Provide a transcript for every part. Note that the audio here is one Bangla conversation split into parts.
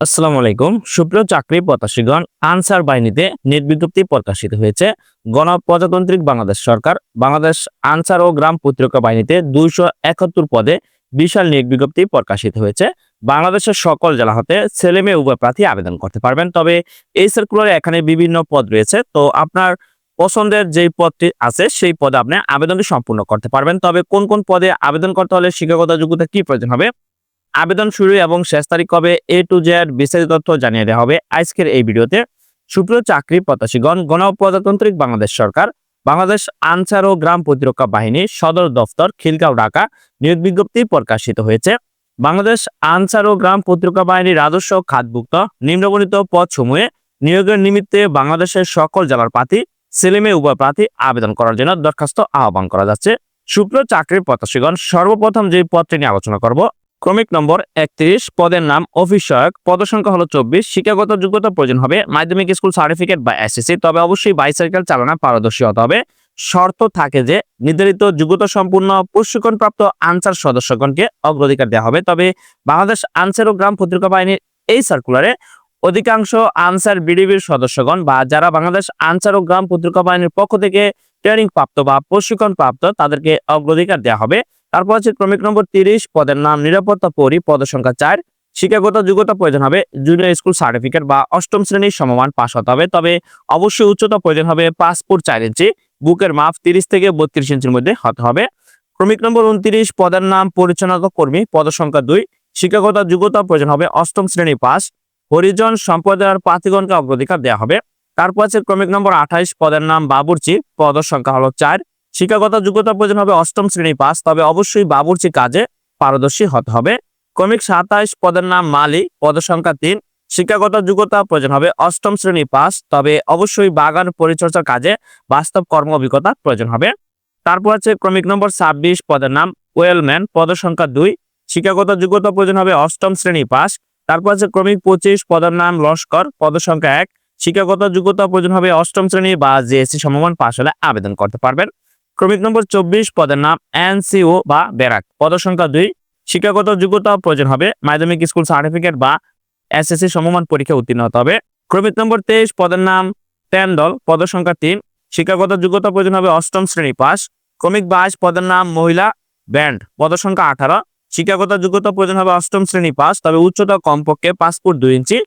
আসসালামু আলাইকুম। সুপ্রিয় চাকরি প্রত্যাশীগণ, আনসার বাহিনীতে নিয়োগ বিজ্ঞপ্তি প্রকাশিত হয়েছে। গণপ্রজাতান্ত্রিক বাংলাদেশ সরকার, বাংলাদেশ আনসার ও গ্রাম প্রতিরক্ষা বাহিনীতে দুইশো একাত্তর পদে বিশাল নিয়োগ বিজ্ঞপ্তি প্রকাশিত হয়েছে। বাংলাদেশের সকল জেলা হতে ছেলে মেয়ে উভয় প্রার্থী আবেদন করতে পারবেন। তবে এই সার্কুলারে এখানে বিভিন্ন পদ রয়েছে। তো আপনার পছন্দের যেই পদটি আছে, সেই পদে আপনি আবেদনটি সম্পূর্ণ করতে পারবেন। তবে কোন কোন পদে আবেদন করতে হলে শিক্ষাগত যোগ্যতা কি প্রয়োজন হবে আবেদন শুরু এবং শেষ তারিখ কবে? এ টু জেড বিস্তারিত তথ্য জানিয়ে দেওয়া হবে আজকের এই ভিডিওতে। সুপ্রিয় চাকরি প্রত্যাশীগণ, গণপ্রজাতান্ত্রিক বাংলাদেশ সরকার, বাংলাদেশ আনসার ও গ্রাম প্রতিরক্ষা বাহিনী, সদর দফতর, খিলগাঁও, ঢাকা, নিয়োগ বিজ্ঞপ্তি প্রকাশিত হয়েছে। বাংলাদেশ আনসার ও গ্রাম প্রতিরক্ষা বাহিনী রাজস্ব খাতভুক্ত নিম্নবর্ণিত পদ সমূহে নিয়োগের নিমিত্তে বাংলাদেশের সকল জেলার প্রার্থী ছেলেমেয়ে উভয় প্রার্থী আবেদন করার জন্য দরখাস্ত আহ্বান করা যাচ্ছে। সুপ্রিয় চাকরির প্রত্যাশীগণ, সর্বপ্রথম যে পদটি নিয়ে আলোচনা করব ক্রমিক নম্বর একত্রিশ, পদের নাম অফিস পদসংখ্যা হলো চব্বিশ, শিক্ষাগত যোগ্যতা প্রয়োজন হবে মাধ্যমিক স্কুল সার্টিফিকেট বা এসএসসি তবে অবশ্যই বাইসাইকেল চালানা পারদর্শী হতে হবে। শর্ত থাকে যে নির্ধারিত যোগ্যতা সম্পূর্ণ প্রশিক্ষণপ্রাপ্ত আনসার সদস্যগণকে অগ্রাধিকার দেওয়া হবে। তবে বাংলাদেশ আনসার ও গ্রাম প্রতিরক্ষা বাহিনীর এই সার্কুলারে অধিকাংশ আনসার বিডিবির সদস্যগণ বা যারা বাংলাদেশ আনসার ও গ্রাম প্রতিরক্ষা বাহিনীর পক্ষ থেকে ট্রেনিং প্রাপ্ত বা প্রশিক্ষণ প্রাপ্ত তাদেরকে অগ্রাধিকার দেওয়া হবে। তারপর আছে ক্রমিক নম্বর তিরিশ, পদের নাম নিরাপত্তা পরি পদ সংখ্যা চার। শিক্ষাগত যোগ্যতা প্রয়োজন হবে জুনিয়র স্কুল সার্টিফিকেট বা অষ্টম শ্রেণির সমমান পাশ হতে হবে। তবে অবশ্যই উচ্চতা প্রয়োজন হবে পাসপোর্ট চার ইঞ্চি, বুকের মাপ তিরিশ থেকে বত্রিশ ইঞ্চির মধ্যে হতে হবে। ক্রমিক নম্বর উনত্রিশ, পদের নাম পরিচালনা কর্মী পদ সংখ্যা দুই। শিক্ষাগত যোগ্যতা প্রয়োজন হবে অষ্টম শ্রেণি পাস। হরিজন সম্প্রদায়ের প্রার্থীগণকে অগ্রাধিকার দেওয়া হবে। তারপর আছে ক্রমিক নম্বর আঠাইশ, পদের নাম বাবুর্চি পদ সংখ্যা হলো চার। শিক্ষাগত যোগ্যতা প্রয়োজন হবে অষ্টম শ্রেণি পাস, তবে অবশ্যই বাবুর্চি কাজে পারদর্শী হতে হবে। ক্রমিক সাতাইশ পদের নাম মালি পদ সংখ্যা তিন। শিক্ষাগত যোগ্যতা প্রয়োজন হবে অষ্টম শ্রেণি পাস, তবে অবশ্যই বাগান পরিচর্যার কাজে বাস্তব কর্ম অভিজ্ঞতা প্রয়োজন হবে। তারপর আছে ক্রমিক নম্বর ছাব্বিশ পদের নাম ওয়েলম্যান, পদ সংখ্যা দুই। শিক্ষাগত যোগ্যতা প্রয়োজন হবে অষ্টম শ্রেণি পাস। তারপর আছে ক্রমিক পঁচিশ পদের নাম লস্কর, পদ সংখ্যা এক। শিক্ষাগত যোগ্যতা প্রয়োজন হবে অষ্টম শ্রেণি বা জিএসসি সমমান পাশ হলে আবেদন করতে পারবেন। ক্রমিক নম্বর চব্বিশ পদের নাম এনসিও বা ব্যারাক। পদ সংখ্যা দুই, শিক্ষাগত যোগ্যতা প্রয়োজন হবে, মাধ্যমিক স্কুল সার্টিফিকেট বা এসএসসি সমমান পরীক্ষা উত্তীর্ণ হতে হবে। ক্রমিক নম্বর তেইশ পদের নাম ট্যান্ডল পদ সংখ্যা তিন, শিক্ষাগত যোগ্যতা প্রয়োজন হবে অষ্টম শ্রেণি পাস ক্রমিক বাইশ পদের নাম মহিলা ব্যান্ড, পদ সংখ্যা আঠারো, শিক্ষাগত যোগ্যতা প্রয়োজন হবে অষ্টম শ্রেণি পাস তবে উচ্চতা কমপক্ষে পাসপোর্ট দুই ইঞ্চি।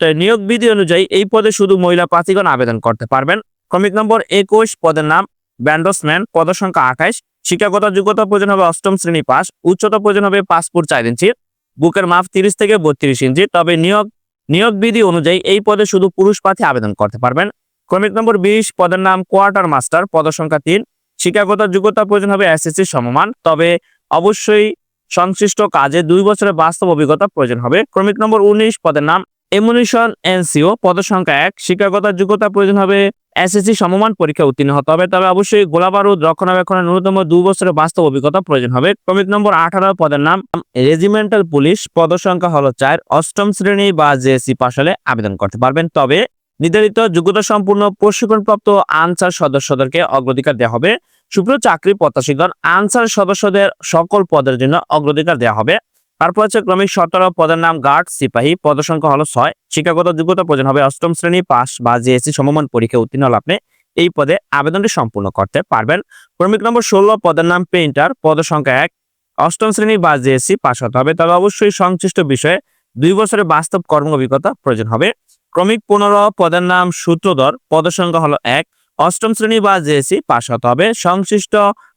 তো নিয়োগ বিধি অনুযায়ী এই পদে শুধু মহিলা প্রার্থীগণ আবেদন করতে পারবেন। ক্রমিক নম্বর একুশ পদের নাম ব্যান্ডসম্যান পদ সংখ্যা আঠাইশ, শিক্ষাগত যোগ্যতা প্রয়োজন হবে অষ্টম শ্রেণি পাস, উচ্চতা প্রয়োজন হবে পাসপোর্ট চার ইঞ্চির বুকের মাপ তিরিশ থেকে বত্রিশ ইঞ্চি, তবে নিয়োগ নিয়োগ বিধি অনুযায়ী এই পদে শুধু পুরুষ প্রার্থী আবেদন করতে পারবেন। ক্রমিক নম্বর বিশ, পদের নাম কোয়ার্টার মাস্টার পদ সংখ্যা তিন, শিক্ষাগত যোগ্যতা প্রয়োজন হবে এসএসসি সমমান, তবে অবশ্যই সংশ্লিষ্ট কাজে দুই বছরের বাস্তব অভিজ্ঞতা প্রয়োজন হবে। ক্রমিক নম্বর উনিশ, পদের নাম এমুনিশন এনসিও পদ সংখ্যা এক, শিক্ষাগত যোগ্যতা প্রয়োজন হবে এসএসসি সমমান পরীক্ষা উত্তীর্ণ হতে হবে। তবে অবশ্যই গোলাবারুদ, রক্ষণাবেক্ষণের ন্যূনতম দু বছরের বাস্তব অভিজ্ঞতা প্রয়োজন হবে। ক্রমিক নম্বর আঠারো পদের নাম, রেজিমেন্টাল পুলিশ পদ সংখ্যা হলো চার, অষ্টম শ্রেণি বা জেএসসি পাশ হলে আবেদন করতে পারবেন। তবে নির্ধারিত যোগ্যতা সম্পূর্ণ প্রশিক্ষণপ্রাপ্ত আনসার সদস্যদেরকে অগ্রাধিকার দেওয়া হবে। সুপ্রিয় চাকরি প্রত্যাশীগণ, আনসার সদস্যদের সকল পদের জন্য অগ্রাধিকার দেওয়া হবে। তারপর হচ্ছে ক্রমিক সতেরো পদের নাম গার্ড, সিপাহী। পদ সংখ্যা হলো ছয়। শিক্ষাগত যোগ্যতা প্রয়োজন হবে অষ্টম শ্রেণি পাস বা জিএসসি সমমান পরীক্ষা উত্তীর্ণ হলে আপনি এই পদে আবেদনটি সম্পূর্ণ করতে পারবেন। ক্রমিক নম্বর ষোলো, পদের নাম পেইন্টার পদ সংখ্যা এক, অষ্টম শ্রেণি বা জিএসসি পাস হতে হবে। তবে অবশ্যই সংশ্লিষ্ট বিষয়ে দুই বছরের বাস্তব কর্ম অভিজ্ঞতা প্রয়োজন হবে। ক্রমিক পনেরো, পদের নাম সূত্রধর। পদ সংখ্যা হলো এক, অষ্টম শ্রেণি বা জেএসসি পাস হতে হবে। সংশ্লিষ্ট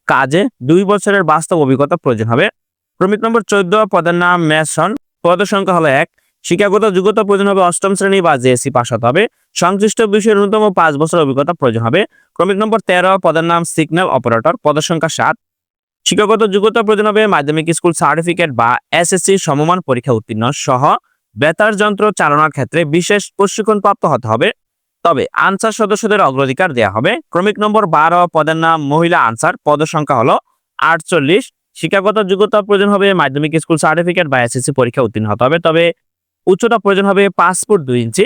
কাজে দুই বছরের বাস্তব অভিজ্ঞতা প্রয়োজন হবে। ক্রমিক নম্বর চোদ্দ, পদের নাম মেসন পদ সংখ্যা হলো এক। শিক্ষাগত যোগ্যতা প্রয়োজন হবে অষ্টম শ্রেণি বা জেএসসি পাস হতে হবে। সংশ্লিষ্ট বিষয়ের ন্যূনতম পাঁচ বছর অভিজ্ঞতা প্রয়োজন হবে। ক্রমিক নম্বর তেরো, পদের নাম সিগন্যাল অপারেটর পদ সংখ্যা সাত। শিক্ষাগত যোগ্যতা প্রয়োজন হবে মাধ্যমিক স্কুল সার্টিফিকেট বা এসএসসি সমমান পরীক্ষা উত্তীর্ণ সহ বেতার যন্ত্র চালনার ক্ষেত্রে বিশেষ প্রশিক্ষণপ্রাপ্ত হতে হবে। তবে আনসার সদস্যদের অগ্রাধিকার দেওয়া হবে। ক্রমিক নম্বর বারো, পদের নাম মহিলা আনসার। পদ সংখ্যা হলো আটচল্লিশ। শিক্ষাগত যোগ্যতা প্রয়োজন হবে মাধ্যমিক স্কুল সার্টিফিকেট বা এসএসসি পরীক্ষা উত্তীর্ণ হতে হবে। তবে উচ্চতা প্রয়োজন হবে পাসপোর্ট দুই ইঞ্চি।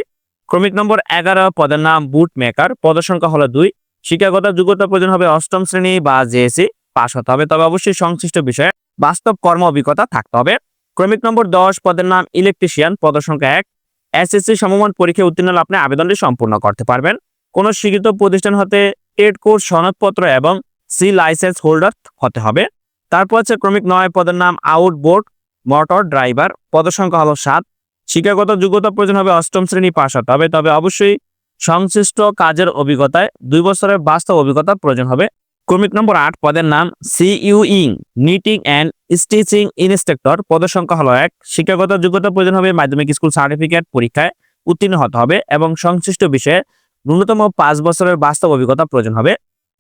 ক্রমিক নম্বর এগারো, পদের নাম বুট মেকার পদ সংখ্যা হলো দুই। শিক্ষাগত যোগ্যতা প্রয়োজন হবে অষ্টম শ্রেণি বা জেএসসি পাস হতে হবে। তবে অবশ্যই সংশ্লিষ্ট বিষয়ে বাস্তব কর্ম অভিজ্ঞতা থাকতে হবে। ক্রমিক নম্বর দশ, পদের নাম ইলেকট্রিশিয়ান পদ সংখ্যা এক। এসএসসি সমমান পরীক্ষায় উত্তীর্ণ হলে আপনি আবেদনটি সম্পূর্ণ করতে পারবেন। কোনো স্বীকৃত প্রতিষ্ঠান হতে টেট কোর্স, সনদপত্র এবং সি লাইসেন্স হোল্ডার হতে হবে। তারপর হচ্ছে ক্রমিক নয় পদের নাম আউটবোর্ড মোটর, ড্রাইভার। পদসংখ্যা হলো সাত। শিক্ষাগত যোগ্যতা প্রয়োজন হবে অষ্টম শ্রেণি পাশ হতে হবে, তবে অবশ্যই সংশ্লিষ্ট কাজের অভিজ্ঞতায় দুই বছরের বাস্তব অভিজ্ঞতা প্রয়োজন হবে। ক্রমিক নম্বর আট পদের নাম সিইউ ইং নিটিং অ্যান্ড স্টিচিং ইনস্ট্রাক্টর। পদের সংখ্যা হলো এক। শিক্ষাগত যোগ্যতা প্রয়োজন হবে মাধ্যমিক স্কুল সার্টিফিকেট পরীক্ষায় উত্তীর্ণ হতে হবে এবং সংশ্লিষ্ট বিষয়ে ন্যূনতম পাঁচ বছরের বাস্তব অভিজ্ঞতা প্রয়োজন হবে।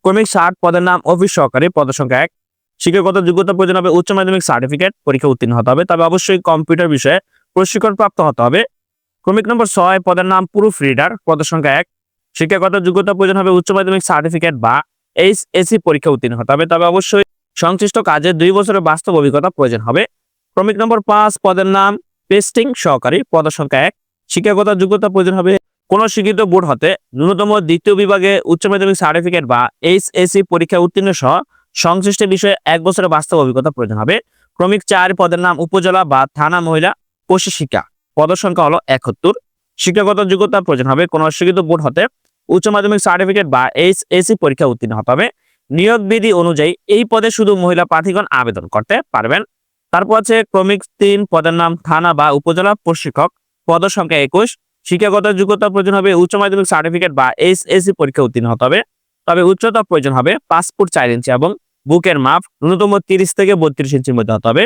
ক্রমিক ষাট পদের নাম অফিস সহকারী, পদের সংখ্যা এক। শিক্ষাগত যোগ্যতা প্রয়োজন হবে উচ্চ মাধ্যমিক সার্টিফিকেট পরীক্ষা উত্তীর্ণ হতে হবে। তবে অবশ্যই কম্পিউটার বিষয়ে প্রশিক্ষণ প্রাপ্ত হতে হবে। ক্রমিক নম্বর ছয়, পদের নাম প্রুফ রিডার পদের সংখ্যা এক। শিক্ষাগত যোগ্যতা প্রয়োজন হবে উচ্চ মাধ্যমিক সার্টিফিকেট বা এইচ এসি পরীক্ষা উত্তীর্ণ হতে হবে। তবে অবশ্যই সংশ্লিষ্ট কাজে দুই বছরের বাস্তব অভিজ্ঞতা প্রয়োজন হবে। ক্রমিক নম্বর পাঁচ, পদের নাম পেস্টিং সহকারী, পদের সংখ্যা এক। শিক্ষাগত যোগ্যতা প্রয়োজন হবে কোন শিক্ষিত বোর্ড হতে ন্যূনতম দ্বিতীয় বিভাগে উচ্চ মাধ্যমিক সার্টিফিকেট বা এইচ এসি পরীক্ষা উত্তীর্ণ সহ সংশ্লিষ্ট বিষয়ে এক বছরের বাস্তব অভিজ্ঞতা প্রয়োজন হবে। ক্রমিক চার পদের নাম উপজেলা বা থানা মহিলা প্রশিক্ষিকা পদের সংখ্যা হলো একাত্তর। শিক্ষাগত যোগ্যতা প্রয়োজন হবে, কোন স্বীকৃত বোর্ড হতে। উচ্চ মাধ্যমিক সার্টিফিকেট বা এইচ এসি পরীক্ষা উত্তীর্ণ হতে হবে। নিয়োগ বিধি অনুযায়ী এই পদে শুধু মহিলা প্রার্থীগণ আবেদন করতে পারবেন। তারপর আছে ক্রমিক তিন পদের নাম থানা বা উপজেলা প্রশিক্ষক। পদের সংখ্যা একুশ। শিক্ষাগত যোগ্যতা প্রয়োজন হবে, উচ্চ মাধ্যমিক সার্টিফিকেট বা এইচ এসি পরীক্ষা উত্তীর্ণ হতে হবে। তবে উচ্চতা প্রয়োজন হবে পাসপোর্ট চার ইঞ্চি এবং বুকের মাপ ন্যূনতম তিরিশ থেকে বত্রিশ ইঞ্চির মধ্যে হতে হবে।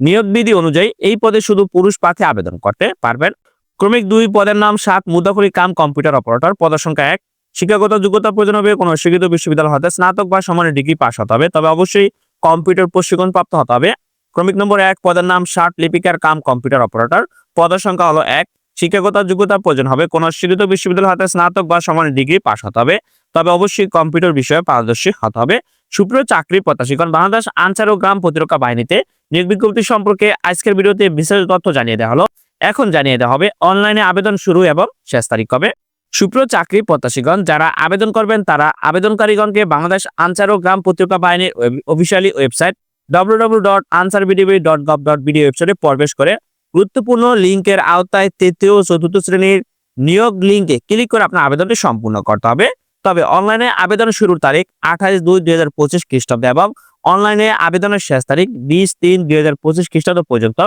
নিয়োগ বিধি অনুযায়ী এই পদে শুধু পুরুষ প্রার্থী আবেদন করতে পারবেন। ক্রমিক দুই পদের নাম সাত মুদাফরি কাম কম্পিউটার অপারেটর। পদের সংখ্যা এক, শিক্ষাগত যোগ্যতা প্রয়োজন হবে কোনো শিক্ষিত বিশ্ববিদ্যালয় হতে স্নাতক বা সমানের ডিগ্রি পাস হতে হবে। তবে অবশ্যই কম্পিউটার প্রশিক্ষণ প্রাপ্ত হতে হবে। ক্রমিক নম্বর এক, পদের নাম ষাট লিপিকার কাম কম্পিউটার অপারেটর। পদের সংখ্যা হলো এক, শিক্ষাগত যোগ্যতা প্রয়োজন হবে কোনো শিক্ষিত বিশ্ববিদ্যালয় হতে স্নাতক বা সমানের ডিগ্রি পাস হতে হবে। তবে অবশ্যই কম্পিউটার বিষয়ে পারদর্শী হতে হবে। সুপ্রিয় চাকরি প্রত্যাশীগণ, বাংলাদেশ আনসার ও গ্রাম প্রতিরক্ষা বাহিনীতে নিয়োগ বিজ্ঞপ্তি সম্পর্কে আজকের ভিডিওতে বিশেষ তথ্য জানিয়ে দেওয়া হলো। এখন জানিয়ে দেওয়া হবে, অনলাইনে আবেদন শুরু এবং শেষ তারিখ কবে? সুপ্রিয় চাকরি প্রত্যাশীগণ, যারা আবেদন করবেন তারা আবেদনকারীগণকে বাংলাদেশ আনসার ও গ্রাম প্রতিরক্ষা বাহিনীর অফিসিয়ালি ওয়েবসাইট www.ansarbdb.gov.bd ওয়েবসাইটে প্রবেশ করে গুরুত্বপূর্ণ লিঙ্কের আওতায় তৃতীয় চতুর্থ শ্রেণির নিয়োগ লিঙ্কে ক্লিক করে আপনার আবেদনটি সম্পূর্ণ করতে হবে। তবে অনলাইনে আবেদন শুরুর তারিখ আঠাশ দুই দুই হাজার পঁচিশ খ্রিস্টাব্দ এবং অনলাইনে আবেদনের শেষ তারিখ বিশ তিন দুই হাজার পঁচিশ খ্রিস্টাব্দ পর্যন্ত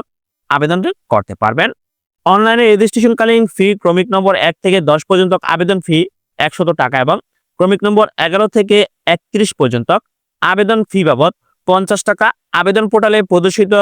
আবেদনটি করতে পারবেন। অনলাইনে রেজিস্ট্রেশনকালীন ফি, ক্রমিক নম্বর এক থেকে দশ পর্যন্ত আবেদন ফি একশত টাকা এবং ক্রমিক নম্বর এগারো থেকে একত্রিশ পর্যন্ত আবেদন ফি বাবদ পঞ্চাশ টাকা। আবেদন পোর্টালে প্রদর্শিত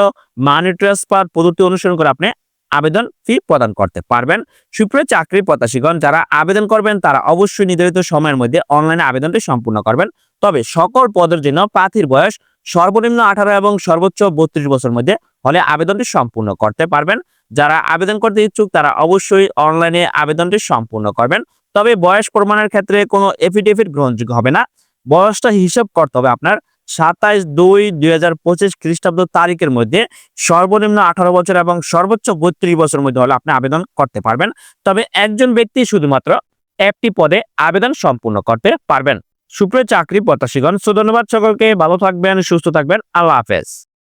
মানি ট্রান্সফার পদ্ধতি অনুসরণ করে আপনি আবেদন ফি প্রদান করতে পারবেন। সুপ্রিয় চাকরি প্রত্যাশীগণ, যারা আবেদন করবেন, তারা অবশ্যই নির্ধারিত সময়ের মধ্যে অনলাইনে আবেদনটি সম্পূর্ণ করবেন। তবে সকল পদের জন্য প্রার্থীর বয়স সর্বনিম্ন আঠারো এবং সর্বোচ্চ বত্রিশ বছর মধ্যে হলে আবেদনটি সম্পূর্ণ করতে পারবেন। যারা আবেদন করতে ইচ্ছুক, তারা অবশ্যই অনলাইনে আবেদনটি সম্পূর্ণ করবেন। তবে বয়স প্রমাণের ক্ষেত্রে কোনো এফিডেভিট গ্রহণযোগ্য হবে না। বয়সটা হিসাব করতে হবে আপনার। সাতাইশ দুই দুই হাজার পঁচিশ খ্রিস্টাব্দ তারিখের মধ্যে সর্বনিম্ন আঠারো বছর এবং সর্বোচ্চ বত্রিশ বছরের মধ্যে হলে আপনি আবেদন করতে পারবেন। তবে একজন ব্যক্তি শুধুমাত্র একটি পদে আবেদন সম্পূর্ণ করতে পারবেন। সুপ্রিয় চাকরি প্রত্যাশীগণ সুধন্যবাদ সকলকে। ভালো থাকবেন, সুস্থ থাকবেন। আল্লাহ হাফেজ।